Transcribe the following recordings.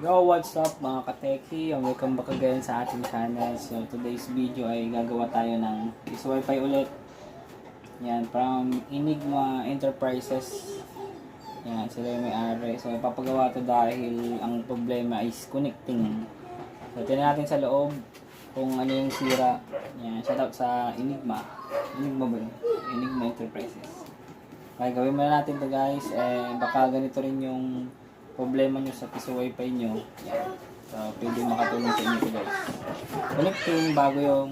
Yo, what's up mga kateki? Welcome back again sa ating channel. So, today's video ay gagawa tayo ng is wifi ulit. Yan, from Enigma Enterprises. Yan, sila yung may-ari. So, ipapagawa to dahil ang problema is connecting. So, tingnan natin sa loob kung ano yung sira. Yan, shoutout sa Enigma. Enigma ba? Enigma Enterprises. Kaya gawin muna natin to guys. Eh, baka ganito rin yung problema nyo sa piso wifi nyo. Yan. So, pwede makatulong sa inyo to guys. Connecting bago yung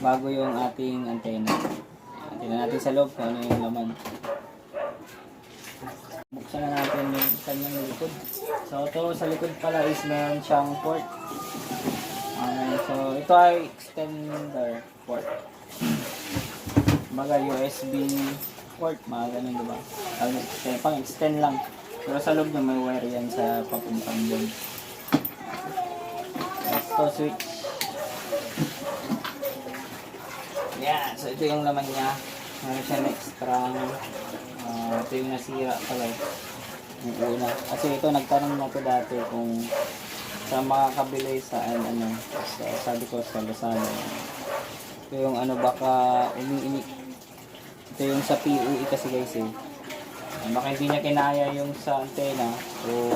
bago yung ating antenna. Yan. Tingnan natin sa loob kung ano yung laman. Buksan na natin yung kanyang likod. So, ito sa likod pala is meron siyang port. Okay, so ito ay extender port. Baga USB port, mga ganun diba? Ang extend, pang extend lang. Pero sa loob niya may wire yan sa papuntang doon. Ito switch. Yan, so ito yung laman niya. Meron siya extra. Uh, ito yung nasira pala. Yung una. Kasi ito nagtanong na to dati kung sa makakabili sa ano, sa, sabi ko sa Lazada. Ito yung ano baka umiinik. Ito yung sa PUE kasi guys eh. Baka hindi niya kinaya yung sa antena o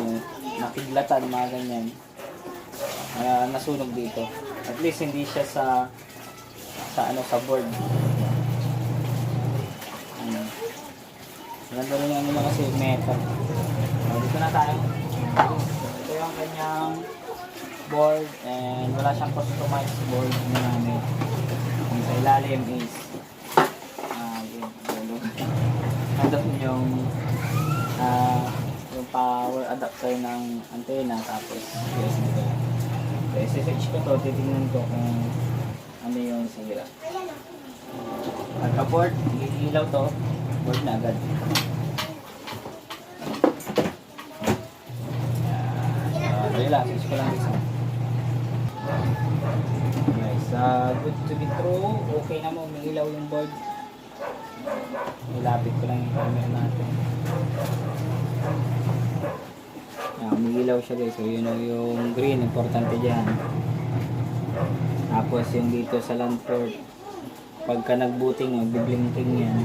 nakiglatan, mga ganyan. Ah, nasunog dito. At least hindi siya sa sa ano sa board. Hmm. Maganda rin yung ano kasi metal. Ah, dito na tayo. Ito yung kanyang board and wala siyang customized board na namin. Yung sa ilalim is ah, yun, yun. nandun yung ah yung power adapter ng antenna tapos USB ko. So, isi-switch ko to, titingnan ko kung ano yung sira. Pagka-board, ilaw to, board na agad. Uh, dali lang, switch ko lang isa. Guys, uh, good to be true, okay na mo, may ilaw yung board. Ilapit ko lang yung camera natin. Yan, umiilaw siya guys. So, yun yung- yung green, importante dyan. Tapos yung dito sa lantern, pagka nagbuting, magbiblinking yan.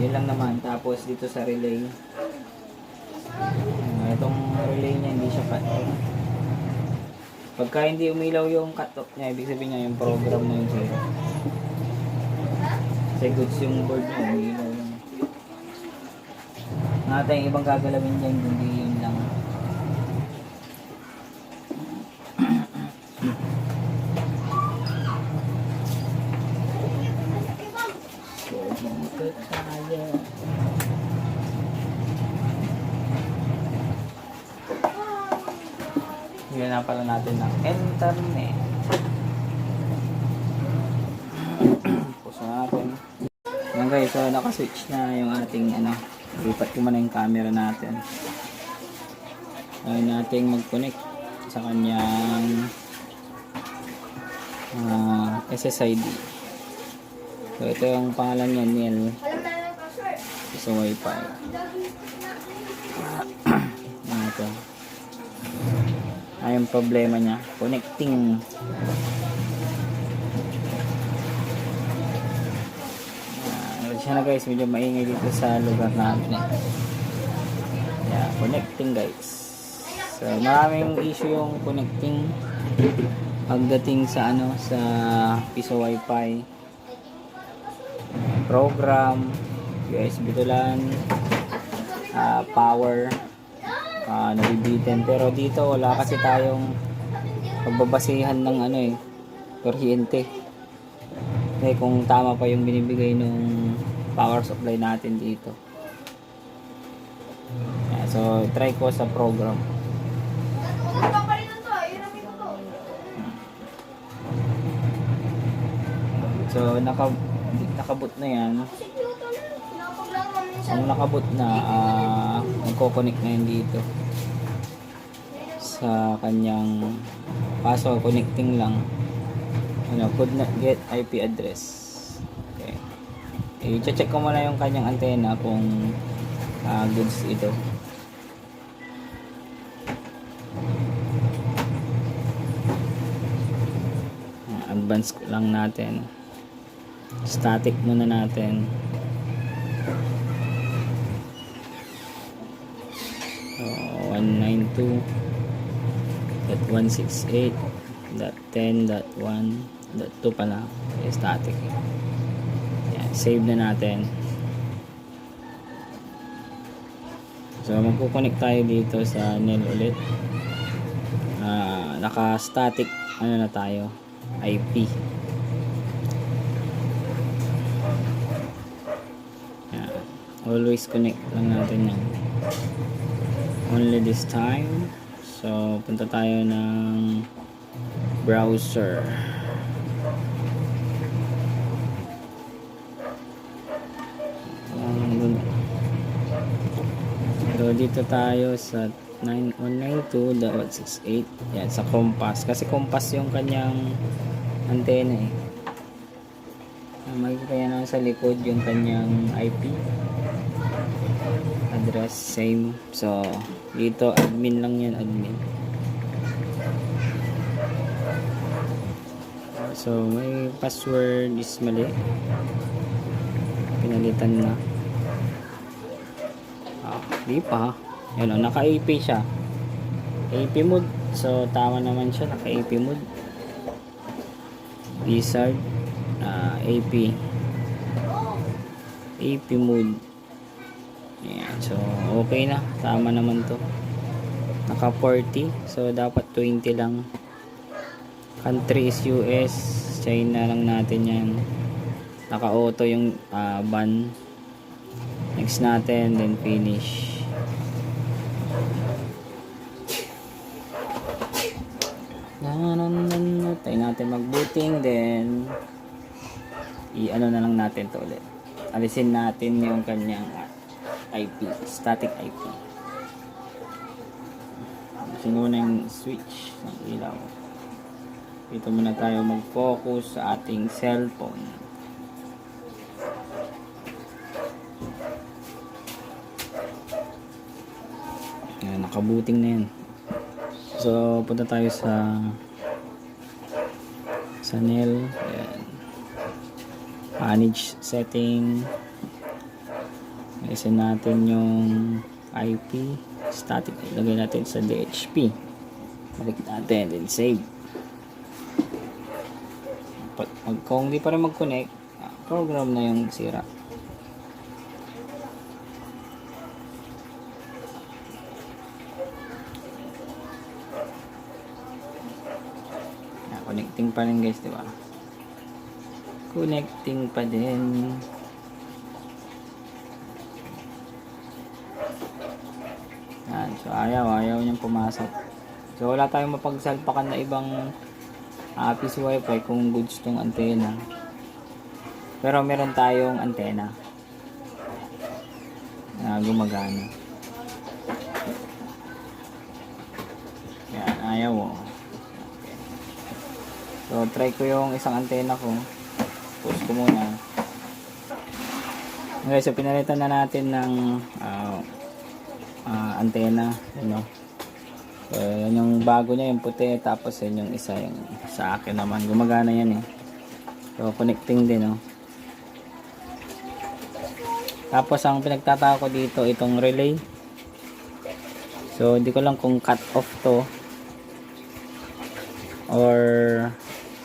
Yun lang naman. Tapos dito sa relay, ah, itong relay niya hindi siya cut. Pagka hindi umilaw yung cut off niya, ibig sabihin niya yung program na yung zero. Kasi goods yung board niya, umilaw yung natin ibang gagalawin dyan, hindi yun lang. Bigyan na pala natin ng internet. Puso natin. Yan guys, so nakaswitch na yung ating ano, lipat ko muna yung camera natin. Ayaw nating mag-connect sa kanyang ah, SSID. So ito yung pangalan niya, Neil. Sa wifi. Ano ito? Ay, problema niya. Connecting. Ah, siya na guys, medyo maingay dito sa lugar natin. Yeah, connecting guys. So, maraming issue yung connecting pagdating sa ano sa piso wifi program USB to LAN ah, power uh, nabibitin pero dito wala kasi tayong pagbabasihan ng ano eh kuryente eh kung tama pa yung binibigay nung power supply natin dito. So try ko sa program. So naka nakabot na yan. Ang nakabot na ah magko-connect na yan dito. Sa kanyang paso connecting lang. Ano could not get IP address i-check ko muna yung kanyang antena kung uh, goods ito. Ah, advance lang natin. Static muna natin. So, 192 pala. Static. eh save na natin. So, magkukonek tayo dito sa NEL ulit. Ah, naka-static ano na tayo IP. Yan. Always connect lang natin yan. Only this time. So, punta tayo ng browser. So, dito tayo sa 9192.168. Yan, sa compass. Kasi compass yung kanyang antena eh. Ah, Makikita yan sa likod yung kanyang IP. Address, same. So, dito, admin lang yan, admin. So, may password is mali. Pinalitan na. Ah, di pa. Yan o, naka-AP siya. AP mode. So, tama naman siya. Naka-AP mode. Wizard. Ah, AP. AP mode. Yan. So, okay na. Tama naman to. Naka 40. So, dapat 20 lang. Country is US. China lang natin yan. Naka-auto yung ah, ban. Next natin, then finish. Tayo natin mag-booting, then i-ano na lang natin to ulit. Alisin natin yung kanyang IP, static IP. Alisin muna yung switch ng ilaw. Dito muna tayo mag-focus sa ating cellphone. Ayan, nakabuting na yan. So, punta tayo sa sa NEL. Ayan. Manage setting. Alisin natin yung IP. Static. Ilagay natin sa DHP. Balik natin. Then save. Pag, kung hindi pa mag-connect, ah, program na yung sira. Ah, connecting pa rin guys, di ba? Connecting pa din. Yan, so ayaw, ayaw niyang pumasok. So wala tayong mapagsalpakan na ibang uh, wifi kung goods tong antena. Pero meron tayong antena na gumagana. Yan, ayaw oh. So, try ko yung isang antena ko. Pause ko muna. Okay, so pinalitan na natin ng ah, ah, antena. Ano? So, yan yung bago niya, yung puti. Tapos yan yung isa, yung sa akin naman. Gumagana yan eh. So, connecting din, oh. Tapos, ang pinagtataka ko dito, itong relay. So, hindi ko lang kung cut off to. Or,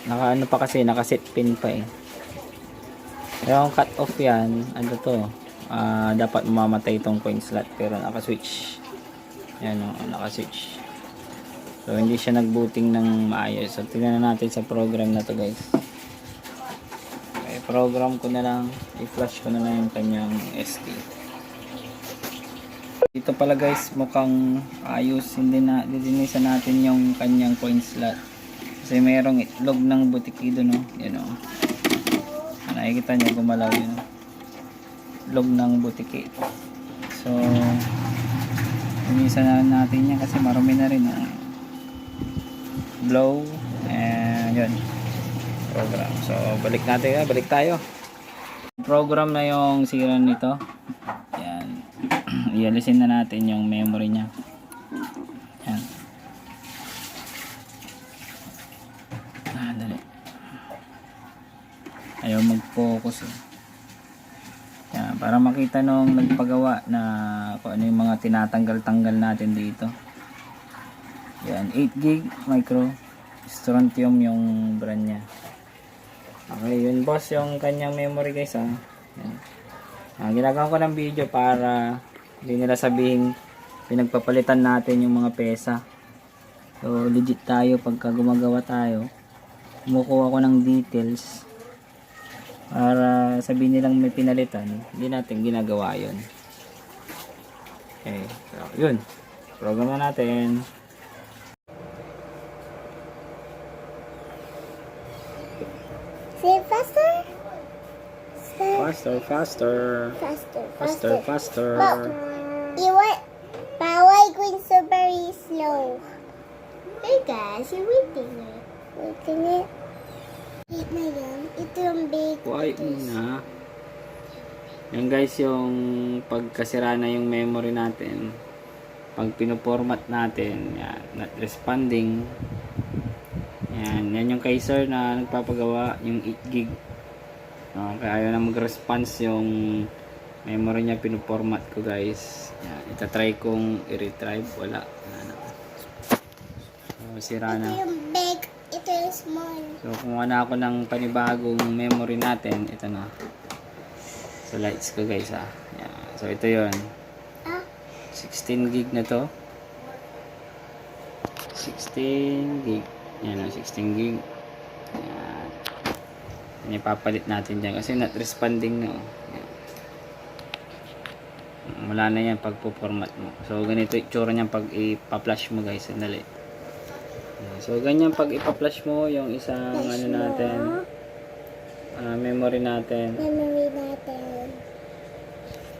naka ano pa kasi, naka set pin pa eh. Pero cut off yan, ano to, ah, dapat mamamatay itong coin slot. Pero naka-switch. Yan o, naka-switch. So, hindi siya nagbooting ng maayos. So, tingnan na natin sa program na to guys. Okay, program ko na lang. I-flash ko na lang yung kanyang SD. Dito pala guys, mukhang ayos. Hindi na, didinisa natin yung kanyang coin slot. Kasi mayroong itlog ng butikido, no? Yan o. Nakikita niyo, gumalaw yun. Itlog ng butiki. So, Umisa na natin yan kasi marami na rin ang blow and yun program so balik natin ah, balik tayo program na yung sira nito yan ialisin na natin yung memory nya yan ah dali focus eh. Yan, para makita nung nagpagawa na kung ano yung mga tinatanggal-tanggal natin dito. Yan, 8 gig micro strontium yung brand niya. Okay, yun boss yung kanyang memory guys ah. Yan. Ah, ginagawa ko ng video para hindi nila sabihin pinagpapalitan natin yung mga pesa. So legit tayo pagka gumagawa tayo. Kumukuha ko ng details para sabihin nilang may pinalitan, hindi natin ginagawa yun. Okay, so yun. Program na natin. Say faster. Faster, faster. faster, Faster, faster. You want, but why going so very slow? Hey guys, you're waiting it. Waiting it. Yan. Ito yung big. Why na? Yan guys yung pagkasira na yung memory natin. Pag pinoformat natin, yan, not responding. Yan, yan yung kay sir na nagpapagawa, yung 8 gig. No, kaya ayaw na mag-response yung memory niya pinoformat ko guys. Yan, itatry kong i-retrieve, wala. Na. So, sira Ito na. So, kung ano ako ng panibagong memory natin, ito na. So, lights ko guys ah. Yan. So, ito yon Ah, 16 gig na to. 16 gig. Yan o, 16 gig. Yan. Yan ipapalit natin dyan kasi not responding na. Oh. Yan. Wala na yan pag format mo. So, ganito yung tsura niyan pag ipa-flash mo guys. Sandali. So, ganyan pag ipa-flash mo yung isang ano natin, ah, memory natin. memory natin.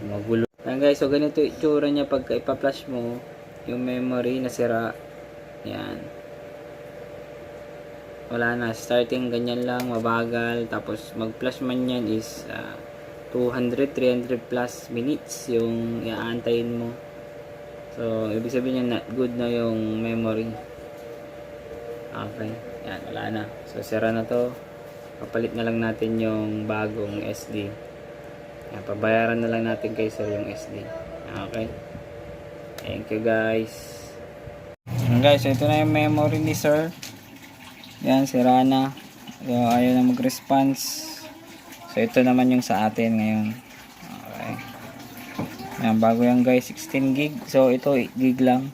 Magulo. Yan guys, so ganito yung itsura niya pagka ipa-flash mo yung memory nasira. Yan. Wala na. Starting ganyan lang, mabagal. Tapos mag-flash man yan is ah, 200, 300 plus minutes yung iaantayin mo. So, ibig sabihin yan, not good na yung memory. Okay. Yan, wala na. So, sira na to. Papalit na lang natin yung bagong SD. Yan, pabayaran na lang natin kay sir yung SD. Okay. Thank you guys. Yan guys, ito na yung memory ni sir. Yan, sira na. So, ayaw na mag-response. So, ito naman yung sa atin ngayon. Okay. Yan, bago yan guys, 16 gig. So, ito 8 gig lang.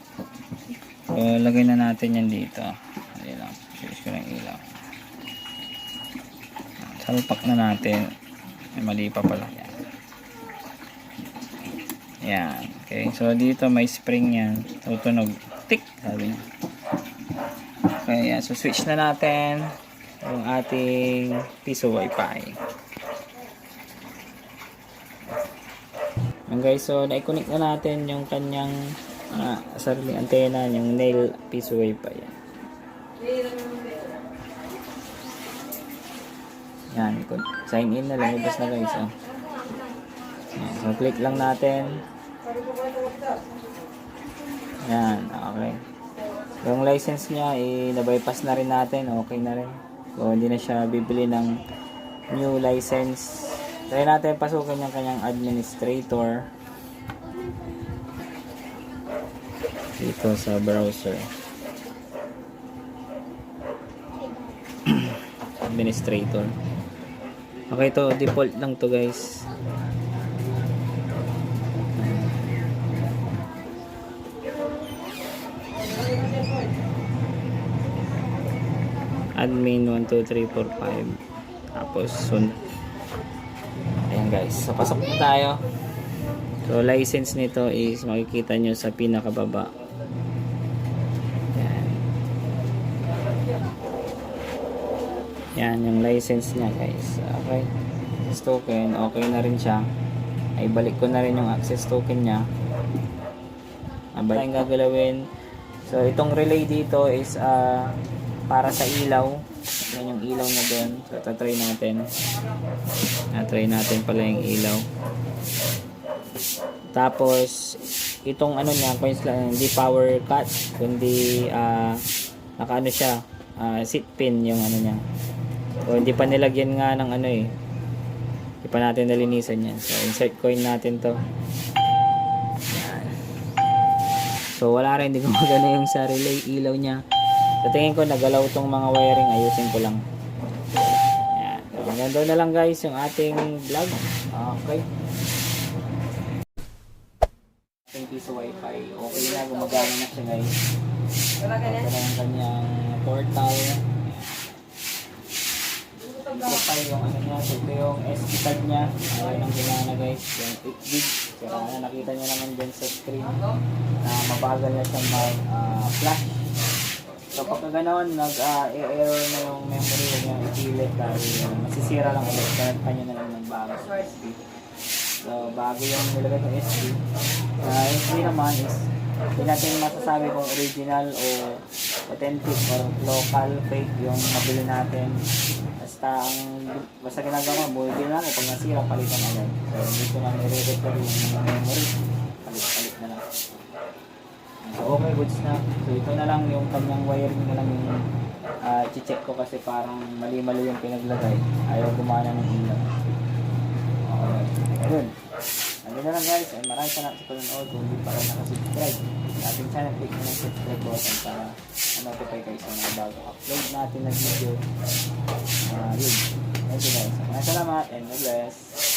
So, lagay na natin yan dito. Ayan lang. Finish ko ng ilaw. Salpak na natin. Ay, mali pa pala. Yan. Yan. Okay. So, dito may spring yan. Tutunog. Tik! Sabi niya. Okay. Yan. So, switch na natin yung ating piso wifi. Yan guys. So, na-connect na natin yung kanyang uh, sariling antena, yung nail piso wifi. Yan. Kun- Sign in na lang. Labas na guys. Oh. So, click lang natin. Yan, okay. Yung license niya, eh, na-bypass na rin natin. Okay na rin. So, hindi na siya bibili ng new license. Try natin pasukin yung kanyang administrator. Dito sa browser. administrator. Okay to, default lang to guys. admin 12345 tapos sun. Ayan guys. So pasok na tayo. So license nito is makikita nyo sa pinakababa yan yan yung license niya guys okay access token okay na rin siya ay balik ko na rin yung access token niya ang tayong gagalawin so itong relay dito is ah para sa ilaw. Yan yung ilaw na doon. So, tatry natin. Na-try natin pala yung ilaw. Tapos, itong ano niya, coins lang, hindi power cut, kundi ah naka ano siya, ah, seat pin yung ano niya. O, hindi pa nilagyan nga ng ano eh, Di pa natin nalinisan yan. So, insert coin natin to. Yan. So, wala rin. Hindi gumagana yung sa relay ilaw niya. Sa tingin ko, nagalaw tong mga wiring. Ayusin ko lang. Yan. So, hanggang doon na lang guys yung ating vlog. Okay. Ating piso wifi. Okay na. Gumagana na siya guys. Ito na yung kanyang portal. Ito pa yung ano niya, so ito yung SD card niya. Ayun ang ginana guys, yung 8 gig. Kaya na nakita niyo naman dyan sa screen na mabagal na siya mag ah, flash. So pagka ganoon, nag-error na yung memory, niya ipilit dahil uh, masisira lang ulit. Kaya pa niya na lang ng bago sa SD. So bago yung nilagay ng SD. Sa SD naman is hindi natin masasabi kung original o authentic or local, fake yung mabili natin. Basta ang basta ginagawa mo, na ako pag nasira, palitan agad. So hindi ko na nire-repair yung memory. Palit-palit na lang. So okay, goods na. So ito na lang yung kanyang wiring na lang yung ah, check ko kasi parang mali-mali yung pinaglagay. Ayaw gumana ng ilaw. Ayun. Ano na lang guys, ay maraming salamat sa panonood. Kung hindi pa kayo nakasubscribe sa ating channel, click mo ng subscribe button para ma-notify kayo sa mga bago upload natin na video. Ah, yun. Thank guys. Maraming salamat and God bless.